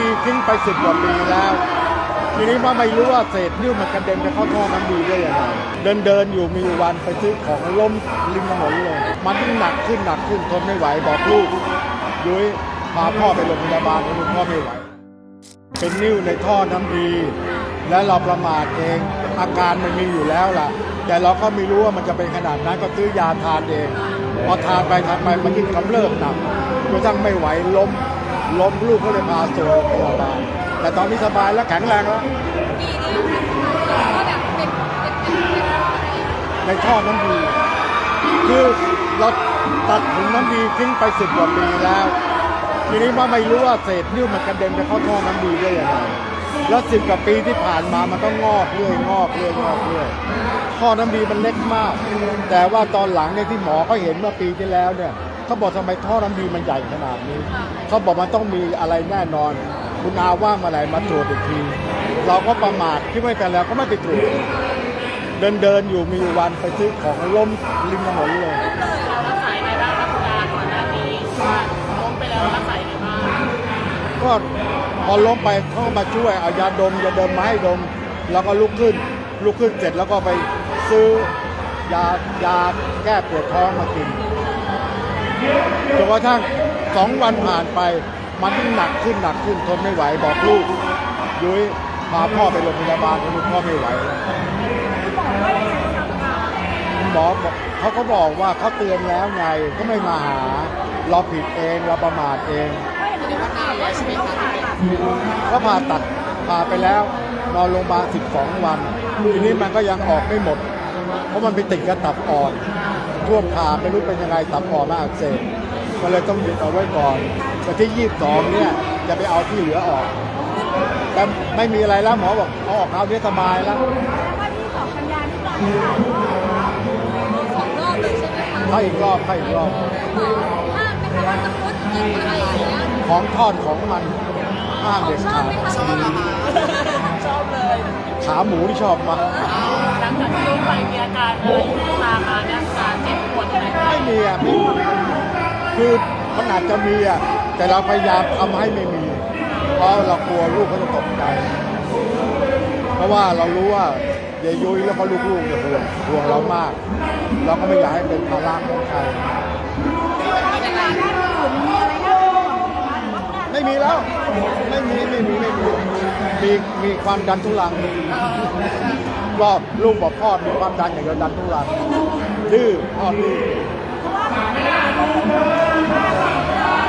ดีทิ้งไปสิบกว่าปีแล้ว ทีนี้ว่าไม่รู้ว่าเศษนิ้วมันกระเด็นไปเข้าท่อน้ำดีได้ยังไงเดินเดินอยู่มีวันไปซื้อของล้มริมถนนเลยมันยิ่งหนักขึ้นหนักขึ้นทนไม่ไหวบอกลูกยุ้ยพาพ่อไปโรงพยาบาลลูกพ่อไม่ไหว เป็นนิ้วในท่อน้ำดี และเราประมาทเองอาการมันมีอยู่แล้วล่ะ แต่เราก็ไม่รู้ว่ามันจะเป็นขนาดนั้นก็ซื้อยาทานเองพอทานไปทานไปมันยิ่งกำเริบหนักกระทั่งไม่ไหวล้ม ล้มลูกก็เลยพาส่งโรงพยาบาลแต่ตอนนี้สบายแล้วแข็งแรงแล้วปีนี้ค่ะก็แบบเป็นเป็นเป็นเป็นอะไรในท่อน้ำดีคือเราตัดถุงน้ำดีทิ้งไปสิบกว่าปีแล้ว ทีนี้ว่าไม่รู้ว่าเศษนิ้วมันกระเด็นไปเข้าท่อน้ำดีได้ยังไงแล้วสิบกว่าปีที่ผ่านมามันก็งอกเรื่อยงอกเรื่อยงอกเรื่อยท่อน้ำดีมันเล็กมาก แต่ว่าตอนหลังเนี่ยที่หมอเขาเห็นเมื่อปีที่แล้วเนี่ย เขาบอกทำไมท่อน้ำดีมันใหญ่ขนาดนี้ เขาบอกมันต้องมีอะไรแน่นอน คุณอาว่างมาไหนมาตรวจอีกที เราก็ประมาทคิดไม่เป็นแล้วก็ไม่ไปตรวจเดินเดินอยู่มีวันไปซื้อของล้มริมถนนเลยแล้วขายในบ้างครับคุณอาก่อนหน้านี้ว่าล้มไปแล้วแล้วขายในบ้างก็พอล้มไปเขาก็มาช่วยเอายาดมยาดมมาให้ดม แล้วก็ลุกขึ้นลุกขึ้นเสร็จแล้วก็ไปซื้อยายาแก้ปวดท้องมากิน จนกระทั่งสองวันผ่านไปมันยิ่งหนักขึ้นหนักขึ้นทนไม่ไหวบอกลูกยุ้ยพาพ่อไปโรงพยาบาลลูกพ่อไม่ไหวแล้วหมอบอกเขาก็บอกว่าเขาเตือนแล้วไงก็ไม่มาหา เราผิดเองเราประมาทเองเป็นว่านานแล้วใช่ไหมคะที่เป็นก็ผ่าตัดผ่าไปแล้วนอนโรงพยาบาล 12 วัน ทีนี้มันก็ยังออกไม่หมด เพราะมันไปติดกับตับอ่อนท่วมขาไม่รู้เป็นยังไงตับอ่อนมาอักเสบก็เลยต้องหยุดเอาไว้ก่อนแต่ที่ 22 เนี่ยจะไปเอาที่เหลือออก แต่ไม่มีอะไรแล้วหมอบอกเอาออกคราวนี้สบายแล้วสองรอบเลยใช่ไหมคะเข้าอีกรอบเข้าอีกรอบหมอห้ามไหมคะว่าจะพุดกินอะไรอย่างเงี้ยของทอดของมันห้ามขอเด็งดชอขาบดไหมคะชอบเหรอคะชอบเลยขาหมูที่ชอบมากหลังจากที่ล้มไปมีอาการอะไรตามมาเนี่ยอาการเจ็บปวดอะไรไม่มีอะไม่มีคือมันอาจจะมีอะแต่เราพยายามทำให้ไม่มี เพราะเรากลัวลูกเขาจะตกใจ เพราะว่าเรารู้ว่าเยายยุ้ยแล้วก็ลูกๆเนี่ยห่วงห่วงเรามาก เราก็ไม่อยากให้เป็นภาระของใคร ไม่มีแล้ว ไม่มีไม่มีไม่มีมีมีความดันทุรัง รอบลูกบอกพ่อมีความดันอย่างเดียวดันทุรังดื้อพ่อดื้อ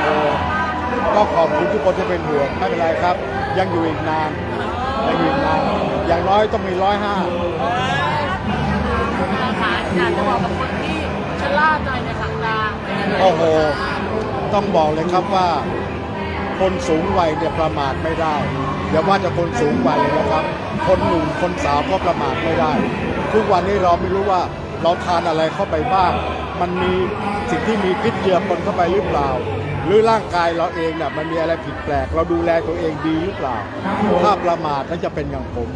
เออก็ขอบคุณทุกคนที่เป็นห่วงไม่เป็นไรครับ ยังอยู่อีกนานยังอยู่อีกนานอย่างน้อยต้องมีร้อยห้าอาขาอยากจะบอกกับคนที่ชะล่าใจในขังตาไม่ได้เลยโอ้โห ต้องบอกเลยครับว่า คนสูงวัยเนี่ยประมาทไม่ได้ อย่าว่าจะคนสูงวัยเลยนะครับ คนหนุ่มคนสาวก็ประมาทไม่ได้ ทุกวันนี้เราไม่รู้ว่าเราทานอะไรเข้าไปบ้าง มันมีสิ่งที่มีพิษเจือปนเข้าไปหรือเปล่า หรือร่างกายเราเองเนี่ยมันมีอะไรผิดแปลก เราดูแลตัวเองดีหรือเปล่า ถ้าประมาทแล้วจะเป็นอย่างผม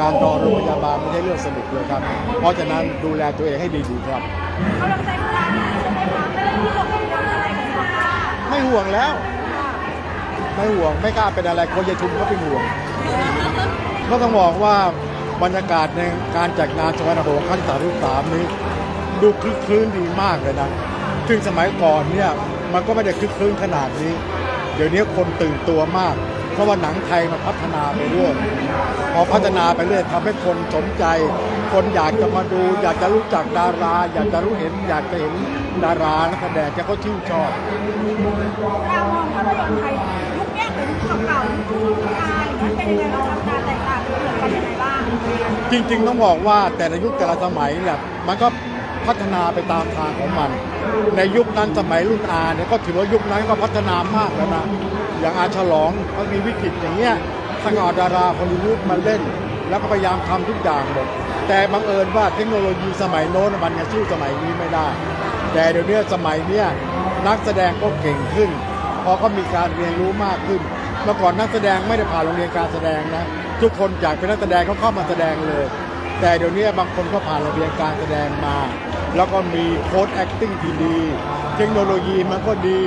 การนอนโรงพยาบาลไม่ใช่เรื่องสนุกเลยครับ เพราะฉะนั้นดูแลตัวเองให้ดีๆครับไม่ห่วงแล้ว ไม่ห่วง ไม่กล้าเป็นอะไรคนยายทุมก็เป็นห่วง ก็ต้องบอกว่าบรรยากาศในการจัดงานสวรรคโหงครั้งที่สามสามนี้ ดูคลึกคลื้นดีมากเลยนะ ซึ่งสมัยก่อนเนี่ยมันก็ไม่ได้คลึกคลื้นขนาดนี้ เดี๋ยวนี้คนตื่นตัวมาก เพราะว่าหนังไทยมันพัฒนาไปเรื่อย พอพัฒนาไปเรื่อยทำให้คนสนใจ คนอยากจะมาดู อยากจะรู้จักดารา อยากจะรู้เห็น อยากจะเห็นดารานักแสดงจะเขาชื่นชอบเรามองภาพยนตร์ไทยยุคเนี้ย ยังไงบ้างครับการแตกต่างเหมือนกันยังไงบ้างจริง ๆ ต้องบอกว่าแต่ละยุคแต่ละสมัยเนี่ยมันก็พัฒนาไปตามทางของมัน ในยุคนั้นสมัยรุ่นอาเนี่ยก็ถือว่ายุคนั้นก็พัฒนามากแล้วนะอย่างอาฉลองเขามีวิกฤตอย่างเงี้ยถ้าเอาดาราฮอลลีวูดมาเล่น แล้วก็พยายามทำทุกอย่างหมดแต่บังเอิญว่าเทคโนโลยีสมัยโน้นมันยังสู้สมัยนี้ไม่ได้ แต่เดี๋ยวนี้สมัยเนี้ยนักแสดงก็เก่งขึ้นเพอเขามีการเรียนรู้มากขึ้น มื่อก่อนนักแสดงไม่ได้ผ่านโรงเรียนการแสดงนะ ทุกคนอยากเป็นนักแสดงเขาเข้ามาแสดงเลย แต่เดี๋ยวนี้บางคนก็ผ่านโรงเรียนการแสดงมา แล้วก็มีโค้ด acting ที่ดี เทคโนโลยีมันก็ดี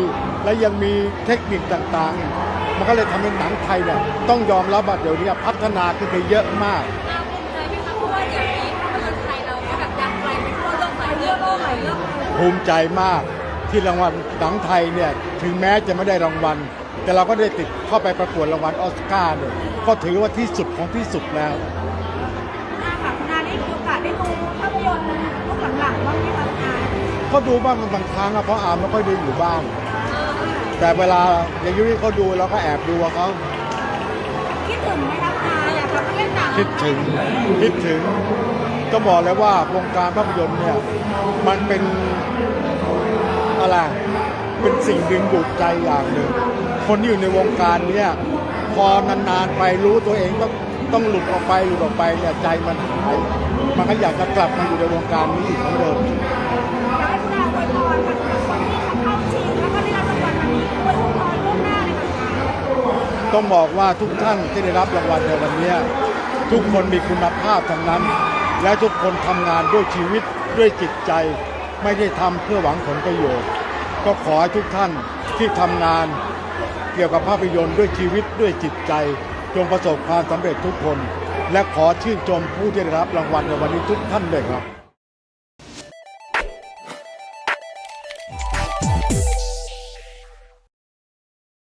และยังมีเทคนิคต่างๆ มันก็เลยทำให้หนังไทยเนี่ยต้องยอมรับว่าเดี๋ยวนี้พัฒนาขึ้นไปเยอะมากน่าภูมิใจไหมคะเพราะว่าเดี๋ยวนี้ภาพยนตร์ไทยเราก็แบบดังไกลไปทั่วโลกหลายเรื่องโลกหลายเรื่องภูมิใจมากที่รางวัลหนังไทยเนี่ยถึงแม้จะไม่ได้รางวัล แต่เราก็ได้ติดเข้าไปประกวดรางวัลออสการ์เนี่ยก็ถือว่าที่สุดของที่สุดแล้วคุณอาค่ะคุณอาได้มีโอกาสได้ดูภาพยนตร์ยุคหลังๆบ้างไหมคะคุณอาก็ดูบ้างบางครั้งอะเพราะอามไม่ค่อยดูอยู่บ้างแต่เวลาอย่างยุ้ยเขาดูเราก็แอบดูกับเขาคิดถึงไหมคะคุณอาอยากกลับมาเล่นหนังคิดถึงคิดถึง ก็บอกเลยว่าวงการภาพยนตร์เนี่ยมันเป็นอะไร เป็นสิ่งดึงดูดใจอย่างหนึ่ง คนที่อยู่ในวงการเนี่ยพอนานๆไปรู้ตัวเองต้องต้องหลุดออกไปหลุดออกไปเนี่ยใจมันหายมันก็อยากจะกลับมาอยู่ในวงการนี้อีกเหมือนเดิมอยากให้คุณอาอวยพรค่ะสำหรับคนที่เขาเข้าชิงแล้วก็ได้รับรางวัลวันนี้อวยพรล่วงหน้าเลยค่ะคุณอาต้องบอกว่าทุกท่านที่ได้รับรางวัลในวันนี้ทุกคนมีคุณภาพทั้งนั้น และทุกคนทำงานด้วยชีวิตด้วยจิตใจ ไม่ได้ทำเพื่อหวังผลประโยชน์ ก็ขอให้ทุกท่านที่ทำงาน เกี่ยวกับภาพยนตร์ด้วยชีวิตด้วยจิตใจ จงประสบความสำเร็จทุกคน และขอชื่นชมผู้ที่ได้รับรางวัลในวันนี้ทุกท่านเลยครับ